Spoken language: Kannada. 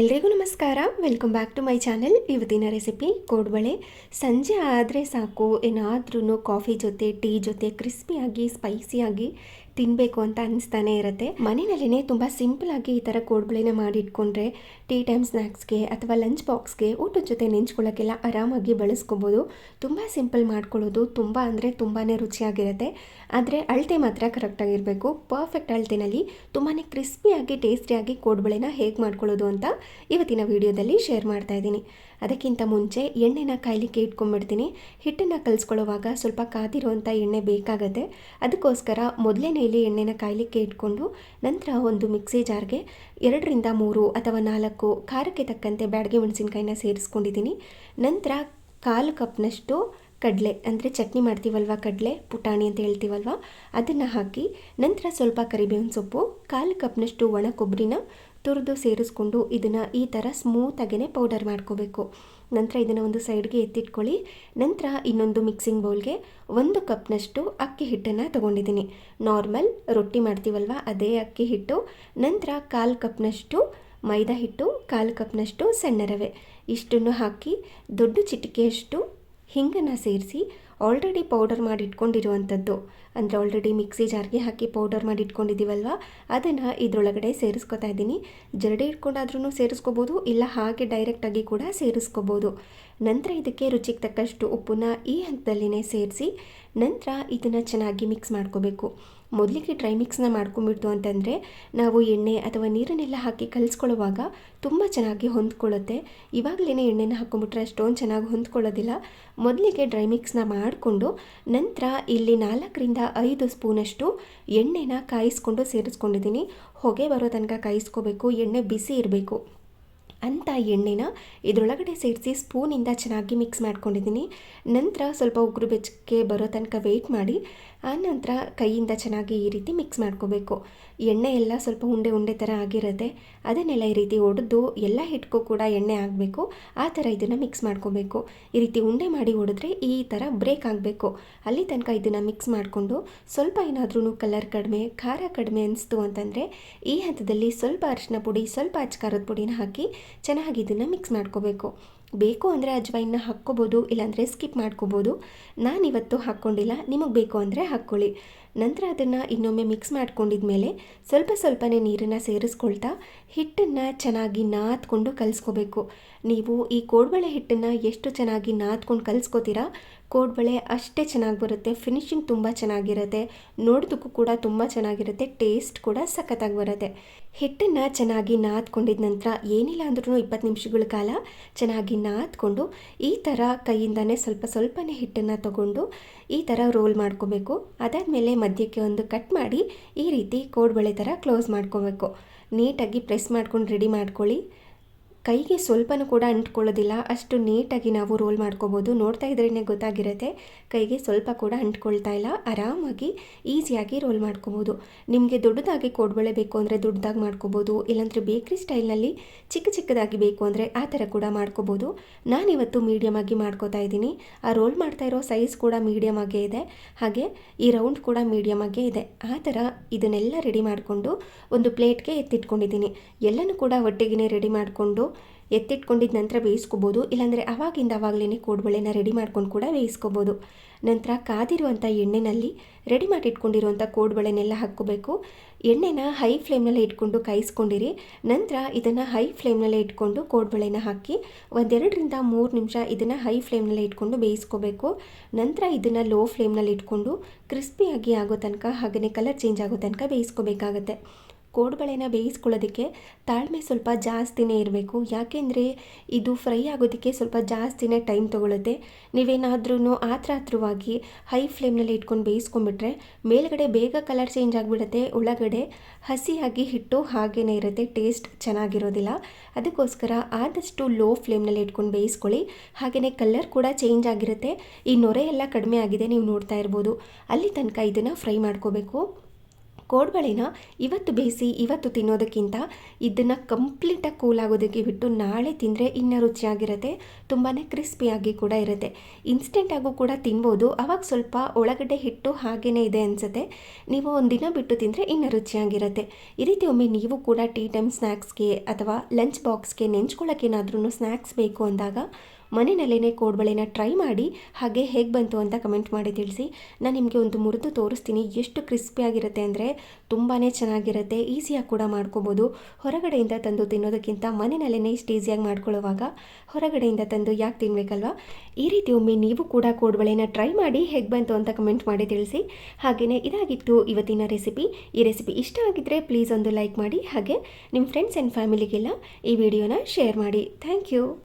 ಎಲ್ರಿಗೂ ನಮಸ್ಕಾರ. Welcome back to my channel ಇವತ್ತಿನ ರೆಸಿಪಿ ಕೋಡ್ಬಳೆ. ಸಂಜೆ ಆದರೆ ಸಾಕು. ಏನಾದ್ರೂ ಕಾಫಿ ಜೊತೆ ಟೀ ಜೊತೆ ಕ್ರಿಸ್ಪಿಯಾಗಿ ಸ್ಪೈಸಿಯಾಗಿ ತಿನ್ನಬೇಕು ಅಂತ ಅನಿಸ್ತಾನೆ ಇರುತ್ತೆ. ಮನೆಯಲ್ಲೇ ತುಂಬ ಆಗಿ ಈ ಥರ ಕೋಡ್ಬಳೆನ ಮಾಡಿಟ್ಕೊಂಡ್ರೆ ಟೀ ಟೈಮ್ ಸ್ನ್ಯಾಕ್ಸ್ಗೆ ಅಥವಾ ಲಂಚ್ ಬಾಕ್ಸ್ಗೆ ಊಟದ ಜೊತೆ ನೆಂಚ್ಕೊಳ್ಳೋಕ್ಕೆಲ್ಲ ಆರಾಮಾಗಿ ಬಳಸ್ಕೊಬೋದು. ತುಂಬ ಸಿಂಪಲ್ ಮಾಡ್ಕೊಳ್ಳೋದು ತುಂಬ ಅಂದರೆ ತುಂಬಾ ರುಚಿಯಾಗಿರುತ್ತೆ. ಆದರೆ ಅಳತೆ ಮಾತ್ರ ಕರೆಕ್ಟಾಗಿರಬೇಕು ಪರ್ಫೆಕ್ಟ್ ಅಳತೆನಲ್ಲಿ ತುಂಬಾ ಕ್ರಿಸ್ಪಿಯಾಗಿ ಟೇಸ್ಟಿಯಾಗಿ ಕೋಡ್ಬಳೆನ ಹೇಗೆ ಮಾಡ್ಕೊಳ್ಳೋದು ಅಂತ ಇವತ್ತಿನ ವಿಡಿಯೋದಲ್ಲಿ ಶೇರ್ ಮಾಡ್ತಾ ಇದ್ದೀನಿ. ಅದಕ್ಕಿಂತ ಮುಂಚೆ ಎಣ್ಣೆನ ಕಾಯಲಿಕ್ಕೆ ಇಟ್ಕೊಂಡ್ಬಿಡ್ತೀನಿ. ಹಿಟ್ಟನ್ನು ಕಲಿಸ್ಕೊಳ್ಳೋವಾಗ ಸ್ವಲ್ಪ ಕಾದಿರುವಂಥ ಎಣ್ಣೆ ಬೇಕಾಗತ್ತೆ. ಅದಕ್ಕೋಸ್ಕರ ಮೊದಲನೇಲಿ ಎಣ್ಣೆನ ಕಾಯಲಿಕ್ಕೆ ಇಟ್ಕೊಂಡು ನಂತರ ಒಂದು ಮಿಕ್ಸಿ ಜಾರ್ಗೆ ಎರಡರಿಂದ ಮೂರು ಅಥವಾ ನಾಲ್ಕು ಖಾರಕ್ಕೆ ತಕ್ಕಂತೆ ಬ್ಯಾಡಗೆ ಮೆಣಸಿನ್ಕಾಯಿನ ಸೇರಿಸ್ಕೊಂಡಿದ್ದೀನಿ. ನಂತರ ಕಾಲು ಕಪ್ನಷ್ಟು ಕಡಲೆ, ಅಂದರೆ ಚಟ್ನಿ ಮಾಡ್ತೀವಲ್ವ ಕಡಲೆ, ಪುಟಾಣಿ ಅಂತ ಹೇಳ್ತೀವಲ್ವ, ಅದನ್ನು ಹಾಕಿ ನಂತರ ಸ್ವಲ್ಪ ಕರಿಬೇವಿನ ಸೊಪ್ಪು, ಕಾಲು ಕಪ್ನಷ್ಟು ಒಣ ಕೊಬ್ಬರಿನ ತುರಿದು ಸೇರಿಸ್ಕೊಂಡು ಇದನ್ನು ಈ ಥರ ಸ್ಮೂತಾಗೇ ಪೌಡರ್ ಮಾಡ್ಕೋಬೇಕು. ನಂತರ ಇದನ್ನು ಒಂದು ಸೈಡ್ಗೆ ಎತ್ತಿಟ್ಕೊಳ್ಳಿ. ನಂತರ ಇನ್ನೊಂದು ಮಿಕ್ಸಿಂಗ್ ಬೌಲ್ಗೆ ಒಂದು ಕಪ್ನಷ್ಟು ಅಕ್ಕಿ ಹಿಟ್ಟನ್ನು ತೊಗೊಂಡಿದ್ದೀನಿ. ನಾರ್ಮಲ್ ರೊಟ್ಟಿ ಮಾಡ್ತೀವಲ್ವ ಅದೇ ಅಕ್ಕಿ ಹಿಟ್ಟು. ನಂತರ ಕಾಲು ಕಪ್ನಷ್ಟು ಮೈದಾ ಹಿಟ್ಟು, ಕಾಲು ಕಪ್ನಷ್ಟು ಸಣ್ಣ ರವೆ ಇಷ್ಟನ್ನು ಹಾಕಿ ದೊಡ್ಡ ಚಿಟಿಕೆಯಷ್ಟು ಹಿಂಗನ್ನು ಸೇರಿಸಿ ಆಲ್ರೆಡಿ ಪೌಡರ್ ಮಾಡಿ ಇಟ್ಕೊಂಡಿರುವಂಥದ್ದು ಅಂದರೆ ಆಲ್ರೆಡಿ ಮಿಕ್ಸಿ ಜಾರ್ಗೆ ಹಾಕಿ ಪೌಡರ್ ಮಾಡಿ ಇಟ್ಕೊಂಡಿದ್ದೀವಲ್ವ ಅದನ್ನು ಇದರೊಳಗಡೆ ಸೇರಿಸ್ಕೊತಾ ಇದ್ದೀನಿ. ಜರಡಿ ಇಟ್ಕೊಂಡಾದ್ರೂ ಸೇರಿಸ್ಕೋಬೋದು, ಇಲ್ಲ ಹಾಗೆ ಡೈರೆಕ್ಟಾಗಿ ಕೂಡ ಸೇರಿಸ್ಕೋಬೋದು. ನಂತರ ಇದಕ್ಕೆ ರುಚಿಗೆ ತಕ್ಕಷ್ಟು ಉಪ್ಪನ್ನ ಈ ಹಂತದಲ್ಲಿನೇ ಸೇರಿಸಿ ನಂತರ ಇದನ್ನು ಚೆನ್ನಾಗಿ ಮಿಕ್ಸ್ ಮಾಡ್ಕೋಬೇಕು. ಮೊದಲಿಗೆ ಡ್ರೈ ಮಿಕ್ಸ್ನ ಮಾಡ್ಕೊಂಬಿಡ್ತು ಅಂತಂದರೆ ನಾವು ಎಣ್ಣೆ ಅಥವಾ ನೀರನ್ನೆಲ್ಲ ಹಾಕಿ ಕಲಿಸ್ಕೊಳ್ಳುವಾಗ ತುಂಬ ಚೆನ್ನಾಗಿ ಹೊಂದ್ಕೊಳ್ಳುತ್ತೆ. ಇವಾಗಲೇ ಎಣ್ಣೆನ ಹಾಕ್ಕೊಂಬಿಟ್ರೆ ಅಷ್ಟೊಂದು ಚೆನ್ನಾಗಿ ಹೊಂದ್ಕೊಳ್ಳೋದಿಲ್ಲ. ಮೊದಲಿಗೆ ಡ್ರೈ ಮಿಕ್ಸ್ನ ಮಾಡಿಕೊಂಡು ನಂತರ ಇಲ್ಲಿ ನಾಲ್ಕರಿಂದ ಐದು ಸ್ಪೂನಷ್ಟು ಎಣ್ಣೆನ ಕಾಯಿಸ್ಕೊಂಡು ಸೇರಿಸ್ಕೊಂಡಿದ್ದೀನಿ. ಹೊಗೆ ಬರೋ ತನಕ ಕಾಯಿಸ್ಕೋಬೇಕು, ಎಣ್ಣೆ ಬಿಸಿ ಇರಬೇಕು. ಅಂಥ ಎಣ್ಣೆನ ಇದರೊಳಗಡೆ ಸೇರಿಸಿ ಸ್ಪೂನಿಂದ ಚೆನ್ನಾಗಿ ಮಿಕ್ಸ್ ಮಾಡ್ಕೊಂಡಿದ್ದೀನಿ. ನಂತರ ಸ್ವಲ್ಪ ಉಗುರು ಬೆಚ್ಚಕ್ಕೆ ಬರೋ ತನಕ ವೆಯ್ಟ್ ಮಾಡಿ. ಆನಂತರ ಕೈಯಿಂದ ಚೆನ್ನಾಗಿ ಈ ರೀತಿ ಮಿಕ್ಸ್ ಮಾಡ್ಕೋಬೇಕು. ಎಣ್ಣೆ ಎಲ್ಲ ಸ್ವಲ್ಪ ಉಂಡೆ ಉಂಡೆ ಥರ ಆಗಿರುತ್ತೆ. ಅದನ್ನೆಲ್ಲ ಈ ರೀತಿ ಒಡೆದು ಎಲ್ಲ ಹಿಟ್ಗೂ ಕೂಡ ಎಣ್ಣೆ ಆಗಬೇಕು ಆ ಥರ ಇದನ್ನು ಮಿಕ್ಸ್ ಮಾಡ್ಕೋಬೇಕು. ಈ ರೀತಿ ಉಂಡೆ ಮಾಡಿ ಹೊಡೆದ್ರೆ ಈ ಥರ ಬ್ರೇಕ್ ಆಗಬೇಕು. ಅಲ್ಲಿ ತನಕ ಇದನ್ನು ಮಿಕ್ಸ್ ಮಾಡಿಕೊಂಡು ಸ್ವಲ್ಪ ಏನಾದ್ರೂ ಕಲರ್ ಕಡಿಮೆ, ಖಾರ ಕಡಿಮೆ ಅನಿಸ್ತು ಅಂತಂದರೆ ಈ ಹಂತದಲ್ಲಿ ಸ್ವಲ್ಪ ಅರಿಶಿನ ಪುಡಿ, ಸ್ವಲ್ಪ ಅಚ್ಕಾರದ ಪುಡಿನ ಹಾಕಿ ಚೆನ್ನಾಗಿ ಇದನ್ನು ಮಿಕ್ಸ್ ಮಾಡ್ಕೋಬೇಕು. ಬೇಕು ಅಂದರೆ ಅಜ್ವೈನ್ನ ಹಾಕ್ಕೋಬೋದು, ಇಲ್ಲಾಂದರೆ ಸ್ಕಿಪ್ ಮಾಡ್ಕೋಬೋದು. ನಾನಿವತ್ತು ಹಾಕ್ಕೊಂಡಿಲ್ಲ, ನಿಮಗೆ ಬೇಕು ಅಂದರೆ ಹಾಕ್ಕೊಳ್ಳಿ. ನಂತರ ಅದನ್ನು ಇನ್ನೊಮ್ಮೆ ಮಿಕ್ಸ್ ಮಾಡ್ಕೊಂಡಿದ ಮೇಲೆ ಸ್ವಲ್ಪ ಸ್ವಲ್ಪನೇ ನೀರನ್ನು ಸೇರಿಸ್ಕೊಳ್ತಾ ಹಿಟ್ಟನ್ನು ಚೆನ್ನಾಗಿ ನಾದ್ಕೊಂಡು ಕಲಿಸ್ಕೋಬೇಕು. ನೀವು ಈ ಕೋಡ್ಬಳೆ ಹಿಟ್ಟನ್ನು ಎಷ್ಟು ಚೆನ್ನಾಗಿ ನಾದ್ಕೊಂಡು ಕಲಿಸ್ಕೋತೀರಾ? ಕೋಡ್ಬಳೆ ಅಷ್ಟೇ ಚೆನ್ನಾಗಿ ಬರುತ್ತೆ ಫಿನಿಶಿಂಗ್ ತುಂಬ ಚೆನ್ನಾಗಿರುತ್ತೆ, ನೋಡೋದಕ್ಕೂ ಕೂಡ ತುಂಬ ಚೆನ್ನಾಗಿರುತ್ತೆ ಟೇಸ್ಟ್ ಕೂಡ ಸಖತ್ತಾಗಿ ಬರುತ್ತೆ. ಹಿಟ್ಟನ್ನು ಚೆನ್ನಾಗಿ ನಾದ್ಕೊಂಡಿದ ನಂತರ ಏನಿಲ್ಲ ಅಂದ್ರೂ ಇಪ್ಪತ್ತು ನಿಮಿಷಗಳ ಕಾಲ ಚೆನ್ನಾಗಿ ನಾದ್ಕೊಂಡು ಈ ಥರ ಕೈಯಿಂದನೇ ಸ್ವಲ್ಪ ಸ್ವಲ್ಪನೇ ಹಿಟ್ಟನ್ನು ತಗೊಂಡು ಈ ಥರ ರೋಲ್ ಮಾಡ್ಕೋಬೇಕು. ಅದಾದಮೇಲೆ ಮಧ್ಯಕ್ಕೆ ಒಂದು ಕಟ್ ಮಾಡಿ ಈ ರೀತಿ ಕೋಡ್ಬಳೆ ಥರ ಕ್ಲೋಸ್ ಮಾಡ್ಕೋಬೇಕು. ನೀಟಾಗಿ ಪ್ರೆಸ್ ಮಾಡ್ಕೊಂಡು ರೆಡಿ ಮಾಡ್ಕೊಳ್ಳಿ. ಕೈಗೆ ಸ್ವಲ್ಪನೂ ಕೂಡ ಅಂಟ್ಕೊಳ್ಳೋದಿಲ್ಲ. ಅಷ್ಟು ನೀಟಾಗಿ ನಾವು ರೋಲ್ ಮಾಡ್ಕೋಬೋದು. ನೋಡ್ತಾ ಇದ್ರೇ ಗೊತ್ತಾಗಿರುತ್ತೆ. ಕೈಗೆ ಸ್ವಲ್ಪ ಕೂಡ ಅಂಟ್ಕೊಳ್ತಾ ಇಲ್ಲ. ಆರಾಮಾಗಿ, ಈಸಿಯಾಗಿ ರೋಲ್ ಮಾಡ್ಕೋಬೋದು. ನಿಮಗೆ ದೊಡ್ಡದಾಗಿ ಕೋಡ್ಬಳೆ ಬೇಕು ಅಂದರೆ ದೊಡ್ಡದಾಗಿ ಮಾಡ್ಕೋಬೋದು. ಇಲ್ಲಾಂದರೆ ಬೇಕ್ರಿ ಸ್ಟೈಲ್ನಲ್ಲಿ ಚಿಕ್ಕ ಚಿಕ್ಕದಾಗಿ ಬೇಕು ಅಂದರೆ ಆ ಥರ ಕೂಡ ಮಾಡ್ಕೋಬೋದು. ನಾನಿವತ್ತು ಮೀಡಿಯಮ್ ಆಗಿ ಮಾಡ್ಕೋತಾ ಇದ್ದೀನಿ. ಆ ರೋಲ್ ಮಾಡ್ತಾ ಇರೋ ಸೈಜ್ ಕೂಡ ಮೀಡಿಯಮ್ ಆಗೇ ಇದೆ. ಹಾಗೆ ಈ ರೌಂಡ್ ಕೂಡ ಮೀಡಿಯಮ್ ಆಗೇ ಇದೆ. ಆ ಥರ ಇದನ್ನೆಲ್ಲ ರೆಡಿ ಮಾಡಿಕೊಂಡು ಒಂದು ಪ್ಲೇಟ್ಗೆ ಎತ್ತಿಟ್ಕೊಂಡಿದ್ದೀನಿ. ಎಲ್ಲನೂ ಕೂಡ ಒಟ್ಟಿಗೆ ರೆಡಿ ಮಾಡಿಕೊಂಡು ಎತ್ತಿಟ್ಕೊಂಡಿದ್ದ ನಂತರ ಬೇಯಿಸ್ಕೋಬೋದು. ಇಲ್ಲಾಂದರೆ ಅವಾಗಿಂದ ಅವಾಗಲೇ ಕೋಡ್ಬಳೆನ ರೆಡಿ ಮಾಡ್ಕೊಂಡು ಕೂಡ ಬೇಯಿಸ್ಕೋಬೋದು. ನಂತರ ಕಾದಿರುವಂಥ ಎಣ್ಣೆನಲ್ಲಿ ರೆಡಿ ಮಾಡಿ ಇಟ್ಕೊಂಡಿರುವಂಥ ಕೋಡ್ಬಳೆನೆಲ್ಲ ಹಾಕ್ಕೋಬೇಕು. ಎಣ್ಣೆನ ಹೈ ಫ್ಲೇಮ್ನಲ್ಲೇ ಇಟ್ಕೊಂಡು ಕಾಯಿಸ್ಕೊಂಡಿರಿ. ನಂತರ ಇದನ್ನು ಹೈ ಫ್ಲೇಮ್ನಲ್ಲೇ ಇಟ್ಕೊಂಡು ಕೋಡ್ಬಳೆನ ಹಾಕಿ ಒಂದೆರಡರಿಂದ ಮೂರು ನಿಮಿಷ ಇದನ್ನು ಹೈ ಫ್ಲೇಮ್ನಲ್ಲೇ ಇಟ್ಕೊಂಡು ಬೇಯಿಸ್ಕೋಬೇಕು. ನಂತರ ಇದನ್ನು ಲೋ ಫ್ಲೇಮ್ನಲ್ಲಿ ಇಟ್ಕೊಂಡು ಕ್ರಿಸ್ಪಿಯಾಗಿ ಆಗೋ ತನಕ ಹಾಗೆಯೇ ಕಲರ್ ಚೇಂಜ್ ಆಗೋ ತನಕ ಬೇಯಿಸ್ಕೋಬೇಕಾಗತ್ತೆ. ಕೋಡ್ಬಳೆನ ಬೇಯಿಸ್ಕೊಳ್ಳೋದಕ್ಕೆ ತಾಳ್ಮೆ ಸ್ವಲ್ಪ ಜಾಸ್ತಿನೇ ಇರಬೇಕು. ಯಾಕೆಂದರೆ ಇದು ಫ್ರೈ ಆಗೋದಕ್ಕೆ ಸ್ವಲ್ಪ ಜಾಸ್ತಿನೇ ಟೈಮ್ ತೊಗೊಳುತ್ತೆ. ನೀವೇನಾದ್ರೂ ಆತ್ರ ಹತ್ರವಾಗಿ ಹೈ ಫ್ಲೇಮ್ನಲ್ಲಿ ಇಟ್ಕೊಂಡು ಬೇಯಿಸ್ಕೊಂಡ್ಬಿಟ್ರೆ ಮೇಲ್ಗಡೆ ಬೇಗ ಕಲರ್ ಚೇಂಜ್ ಆಗಿಬಿಡುತ್ತೆ. ಒಳಗಡೆ ಹಸಿಯಾಗಿ ಹಿಟ್ಟು ಹಾಗೇ ಇರುತ್ತೆ. ಟೇಸ್ಟ್ ಚೆನ್ನಾಗಿರೋದಿಲ್ಲ. ಅದಕ್ಕೋಸ್ಕರ ಆದಷ್ಟು ಲೋ ಫ್ಲೇಮ್ನಲ್ಲಿ ಇಟ್ಕೊಂಡು ಬೇಯಿಸ್ಕೊಳ್ಳಿ. ಹಾಗೆಯೇ ಕಲರ್ ಕೂಡ ಚೇಂಜ್ ಆಗಿರುತ್ತೆ. ಈ ನೊರೆ ಎಲ್ಲ ಕಡಿಮೆ ಆಗಿದೆ. ನೀವು ನೋಡ್ತಾ ಇರ್ಬೋದು. ಅಲ್ಲಿ ತನಕ ಇದನ್ನು ಫ್ರೈ ಮಾಡ್ಕೋಬೇಕು. ಕೋಡ್ಬಳೆನ ಇವತ್ತು ಬೇಯಿಸಿ, ಇವತ್ತು ತಿನ್ನೋದಕ್ಕಿಂತ ಇದನ್ನು ಕಂಪ್ಲೀಟಾಗಿ ಕೂಲ್ ಆಗೋದಕ್ಕೆ ಬಿಟ್ಟು ನಾಳೆ ತಿಂದರೆ ಇನ್ನೂ ರುಚಿಯಾಗಿರುತ್ತೆ ತುಂಬಾ ಕ್ರಿಸ್ಪಿಯಾಗಿ ಕೂಡ ಇರುತ್ತೆ. ಇನ್ಸ್ಟೆಂಟಾಗೂ ಕೂಡ ತಿನ್ಬೋದು. ಅವಾಗ ಸ್ವಲ್ಪ ಒಳಗಡೆ ಹಿಟ್ಟು ಹಾಗೇ ಇದೆ ಅನಿಸುತ್ತೆ. ನೀವು ಒಂದಿನ ಬಿಟ್ಟು ತಿಂದರೆ ಇನ್ನೂ ರುಚಿಯಾಗಿರುತ್ತೆ. ಈ ರೀತಿ ಒಮ್ಮೆ ನೀವು ಕೂಡ ಟೀ ಟೈಮ್ ಸ್ನ್ಯಾಕ್ಸ್ಗೆ ಅಥವಾ ಲಂಚ್ ಬಾಕ್ಸ್ಗೆ ನೆಂಚ್ಕೊಳ್ಳೋಕ್ಕೇನಾದ್ರೂ ಸ್ನ್ಯಾಕ್ಸ್ ಬೇಕು ಅಂದಾಗ ಮನೆಯಲ್ಲೇ ಕೋಡ್ಬಳೆನ ಟ್ರೈ ಮಾಡಿ ಹಾಗೆ ಹೇಗೆ ಬಂತು ಅಂತ ಕಮೆಂಟ್ ಮಾಡಿ ತಿಳಿಸಿ. ನಾನು ನಿಮಗೆ ಒಂದು ಮುರಿದು ತೋರಿಸ್ತೀನಿ. ಎಷ್ಟು ಕ್ರಿಸ್ಪಿಯಾಗಿರುತ್ತೆ ಅಂದರೆ ತುಂಬಾ ಚೆನ್ನಾಗಿರುತ್ತೆ. ಈಸಿಯಾಗಿ ಕೂಡ ಮಾಡ್ಕೋಬೋದು. ಹೊರಗಡೆಯಿಂದ ತಂದು ತಿನ್ನೋದಕ್ಕಿಂತ ಮನೆಯಲ್ಲೇ ಇಷ್ಟು ಈಸಿಯಾಗಿ ಮಾಡ್ಕೊಳ್ಳುವಾಗ ಹೊರಗಡೆಯಿಂದ ತಂದು ಯಾಕೆ ತಿನ್ಬೇಕಲ್ವಾ? ಈ ರೀತಿ ಒಮ್ಮೆ ನೀವು ಕೂಡ ಕೋಡ್ಬಳೆನ ಟ್ರೈ ಮಾಡಿ ಹೇಗೆ ಬಂತು ಅಂತ ಕಮೆಂಟ್ ಮಾಡಿ ತಿಳಿಸಿ. ಹಾಗೆಯೇ ಇದಾಗಿತ್ತು ಇವತ್ತಿನ ರೆಸಿಪಿ ಈ ರೆಸಿಪಿ ಇಷ್ಟ ಆಗಿದ್ದರೆ ಪ್ಲೀಸ್ ಒಂದು ಲೈಕ್ ಮಾಡಿ. ಹಾಗೆ ನಿಮ್ಮ ಫ್ರೆಂಡ್ಸ್ ಆ್ಯಂಡ್ ಫ್ಯಾಮಿಲಿಗೆಲ್ಲ ಈ ವಿಡಿಯೋನ ಶೇರ್ ಮಾಡಿ. Thank you